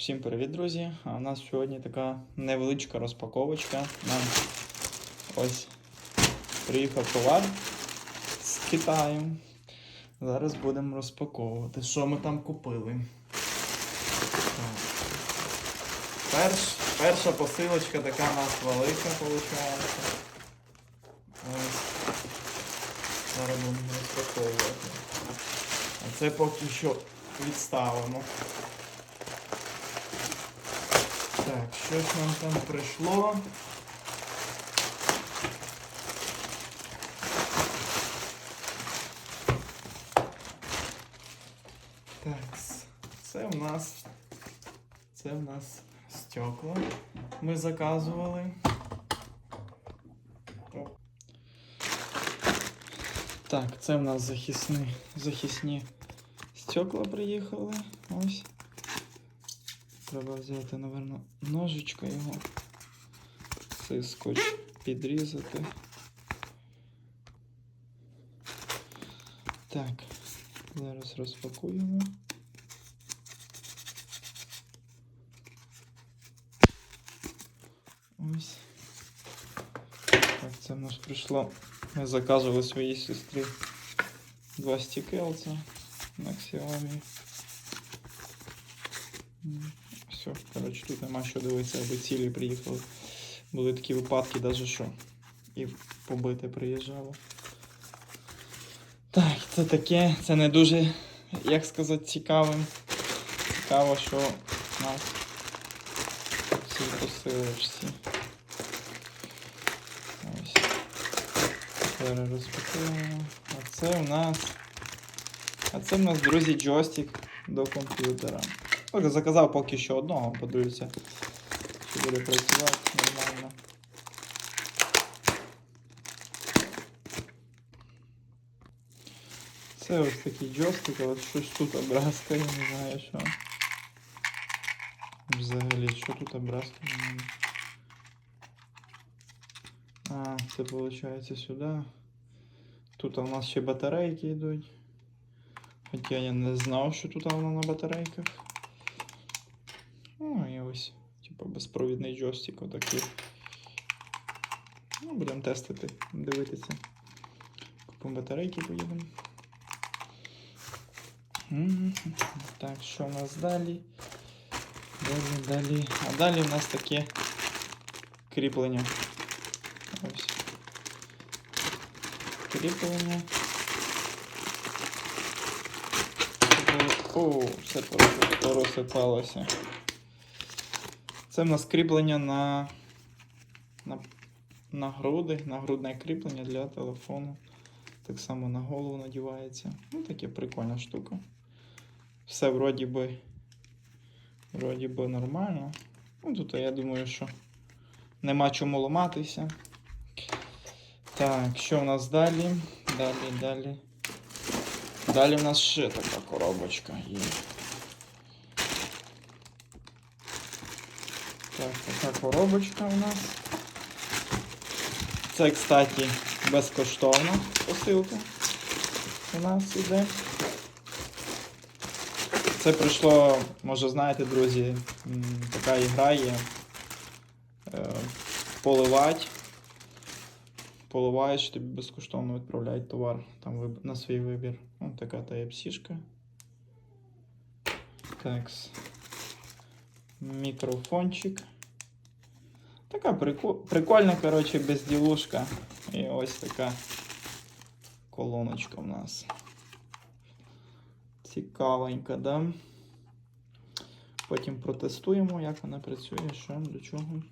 Всім привіт, друзі! А у нас сьогодні така невеличка розпаковочка. Нам ось приїхав товар з Китаю. Зараз будемо розпаковувати, що ми там купили. Перш, перша посилочка така у нас велика, виходить. Ось. Зараз будемо розпаковувати. А це поки що відставимо. Так, що ж нам там прийшло? Так, це в нас. Це в нас стекла. Ми заказували. Так, це в нас захисні, захисні стекла приїхали. Ось. Треба взяти, напевно, ножичка його. Цей скотч підрізати. Так, зараз розпакуємо. Ось. Так, це в нас прийшло. Ми заказували своїй сестрі два стікелця на Xiaomi. Все, коротше, тут нема що дивитися, аби цілі приїхали. Були такі випадки, навіть що і побите приїжджало. Так, це таке, це не дуже, як сказати, цікавим. Цікаво, що у нас ці посилочці. Ось. Зараз. А це у нас. А це в нас, друзі, джойстик до комп'ютера. Ось заказав поки що одного, подивлюся, чи буде працювати нормально. Це ось такий джойстик, але щось тут образка, я не знаю що. Взагалі, що тут образка. А, це виходить сюди. Тут у нас ще батарейки йдуть. Хоча я не знав, що тут воно на батарейках. Ну і ось, типу, безпровідний джойстик отакий. Ну, будемо тестити, дивитися. Купимо батарейки, поїдемо. Так, що у нас далі? Далі, далі. А далі у нас таке кріплення. Ось. Кріплення. О, все порос- порозсипалося. Це в нас кріплення на, на, на груди, на грудне кріплення для телефону. Так само на голову надівається. Ну, таке прикольна штука. Все вроді би, вроді би нормально. Ну, тут я думаю, що нема чому ламатися. Так, що в нас далі? Далі, далі. Далі в нас ще така коробочка є. Так, така коробочка у нас. Це, кстати, безкоштовна посилка у нас іде. Це прийшло, може знаєте, друзі, така ігра є. Е, поливать. Поливаєш, тобі безкоштовно відправляють товар там на свій вибір. Ось така type Такс. Мікрофончик. Така прико- прикольна, коротше, безділушка. І ось така колоночка в нас. Цікавенька, да? Потім протестуємо, як вона працює, що, до чого.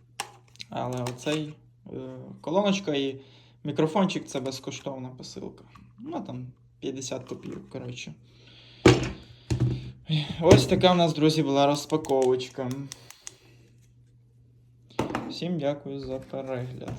Але оцей е, колоночка і мікрофончик це безкоштовна посилка. Ну, там 50 копійок, коротше. Ось така в нас, друзі, була розпаковочка. Всім дякую за перегляд.